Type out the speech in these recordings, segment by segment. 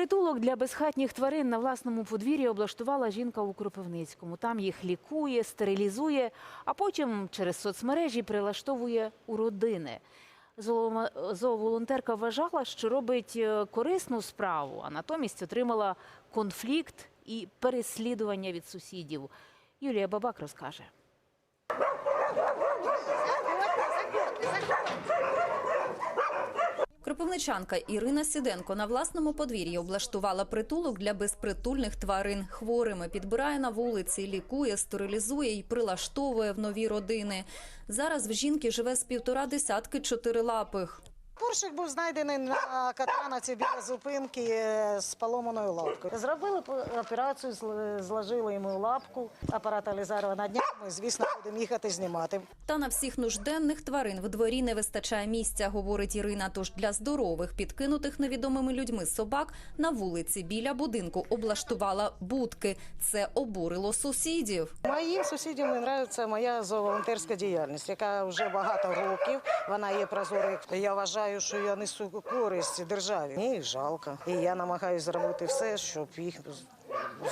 Притулок для безхатніх тварин на власному подвір'ї облаштувала жінка у Кропивницькому. Там їх лікує, стерилізує, а потім через соцмережі прилаштовує у родини. Зооволонтерка вважала, що робить е, корисну справу, а натомість отримала конфлікт і переслідування від сусідів. Юлія Бабак розкаже. Кропивничанка Ірина Сіденко на власному подвір'ї облаштувала притулок для безпритульних тварин. Хворими підбирає на вулиці, лікує, стерилізує і прилаштовує в нові родини. Зараз в жінки живе з півтора десятки чотирилапих. Поршик був знайдений на катанаці біля зупинки е, з поломаною лапкою. Зробили операцію, зложили йому лапку, апарат Алізарова на днях. Ми, звісно, будемо їхати знімати. Та на всіх нужденних тварин в дворі не вистачає місця, говорить Ірина. Тож для здорових, підкинутих невідомими людьми собак на вулиці біля будинку облаштувала будки. Це обурило сусідів. Моїм сусідям не подобається моя зооволонтерська діяльність, яка вже багато років. Вона є прозорою. Я вважаю, що я несу користь державі. Мені їх жалко. І я намагаюся зробити все, щоб їх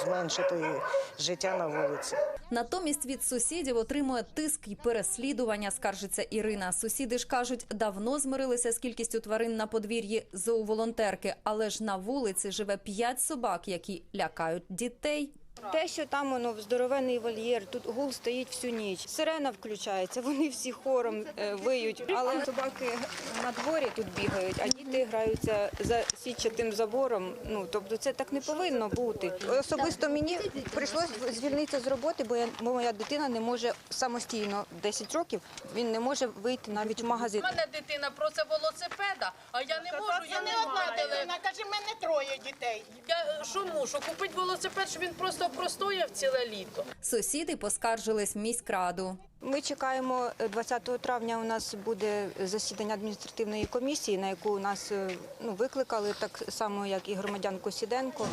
зменшити життя на вулиці. Натомість від сусідів отримує тиск і переслідування, скаржиться Ірина. Сусіди ж кажуть, давно змирилися з кількістю тварин на подвір'ї зооволонтерки, але ж на вулиці живе п'ять собак, які лякають дітей. Те, що там воно здоровенний вольєр, тут гул стоїть всю ніч. Сирена включається, вони всі хором е, виють. Але собаки на дворі тут бігають, а діти граються за сітчатим забором. Ну тобто це так не повинно бути. Особисто мені прийшлось звільнитися з роботи, бо я моя дитина не може самостійно 10 років. Він не може вийти навіть в магазин. У мене дитина просить велосипеда, а я не можу, я не одна дитина. Каже, в мене троє дітей. Я що мушу? Купити велосипед, щоб він просто простояв ціле літо. Сусіди поскаржились в міськраду. Ми чекаємо е, 20 травня. У нас буде засідання адміністративної комісії, на яку нас е, ну, викликали так само, як і громадянку Сіденко.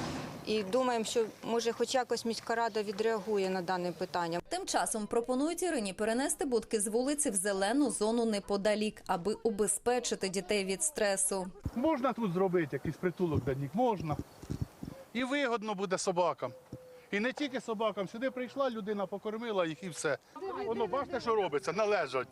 І думаємо, що може, хоч якось міська рада відреагує на дане питання. Тим часом пропонують Ірині перенести будки з вулиці в зелену зону неподалік, аби убезпечити дітей від стресу. Можна тут зробити якийсь притулок для них? Можна. І вигодно буде собакам. І не тільки собакам. Сюди прийшла людина, покормила їх і все. Воно бачите, що робиться, належать.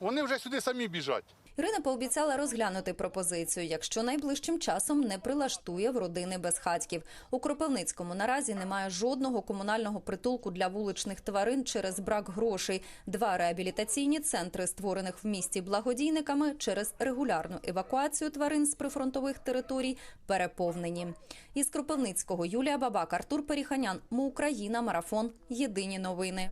Вони вже сюди самі біжать. Ірина пообіцяла розглянути пропозицію, якщо найближчим часом не прилаштує в родини безхатьків. У Кропивницькому наразі немає жодного комунального притулку для вуличних тварин через брак грошей. Два реабілітаційні центри, створених в місті благодійниками, через регулярну евакуацію тварин з прифронтових територій, переповнені. Із Кропивницького Юлія Бабак, Артур Періханян. Ми Україна. Марафон. Єдині новини.